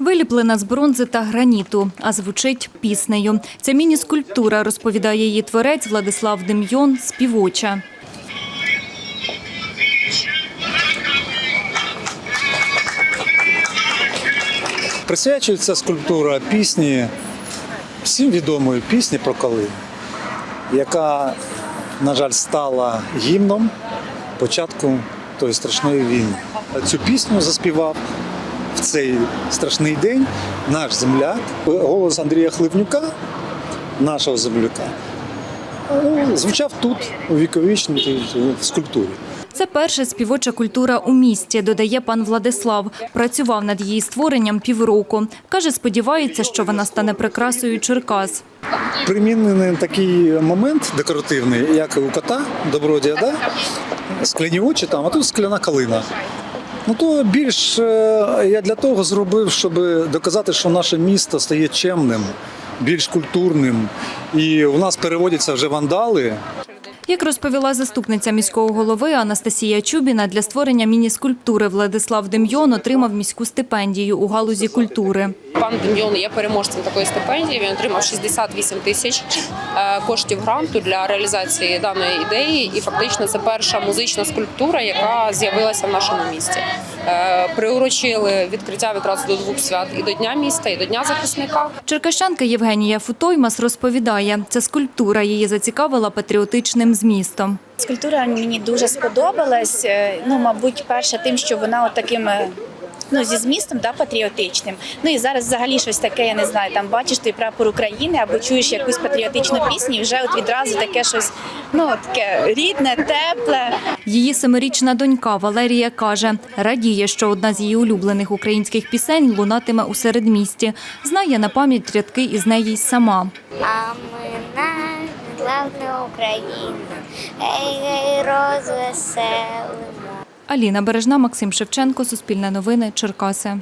Виліплена з бронзи та граніту, а звучить піснею. Ця міні-скульптура, розповідає її творець Владислав Дем'йон, співоча. Присвячується скульптура пісні, всім відомої пісні про Калину, яка, на жаль, стала гімном початку тої страшної війни. Цю пісню заспівав в цей страшний день наш земляк, голос Андрія Хливнюка, нашого земляка. ну, Звучав тут у віковічній скульптурі. Це перша співоча культура у місті, додає пан Владислав. Працював над її створенням півроку. Каже, сподівається, що вона стане прикрасою Черкас. примінений такий момент декоративний, як і у кота, добродія, да? скляні очі там, а тут скляна калина. Ну то більш е, я для того зробив, щоб доказати, що наше місто стає чемним, більш культурним. І у нас переводяться вже вандали, Як розповіла заступниця міського голови Анастасія Чубіна, для створення міні-скульптури Владислав Дем'йон отримав міську стипендію у галузі культури. Пан Дем'йон є переможцем такої стипендії. Він отримав 68 тисяч е, коштів гранту для реалізації даної ідеї. І фактично це перша музична скульптура, яка з'явилася в нашому місті. Е, Приурочили відкриття відразу до двох свят і до Дня міста, і до Дня захисника. Черкащанка Євгенія Футоймас розповідає, ця скульптура її зацікавила патріотичним змістом. Скульптура мені дуже сподобалась. Е, Ну, мабуть, перше тим, що вона от таким. е, Ну, зі змістом да, патріотичним. Ну і зараз взагалі щось таке, я не знаю, там бачиш той прапор України або чуєш якусь патріотичну пісню, і вже от відразу таке щось ну, таке рідне, тепле. Її семирічна донька Валерія каже, радіє, що одна з її улюблених українських пісень лунатиме у середмісті. Знає на пам'ять рядки із неї й сама. А ми славна Україна, ей, гей, розвеселимо. Аліна Бережна, Максим Шевченко, Суспільне новини, Черкаси.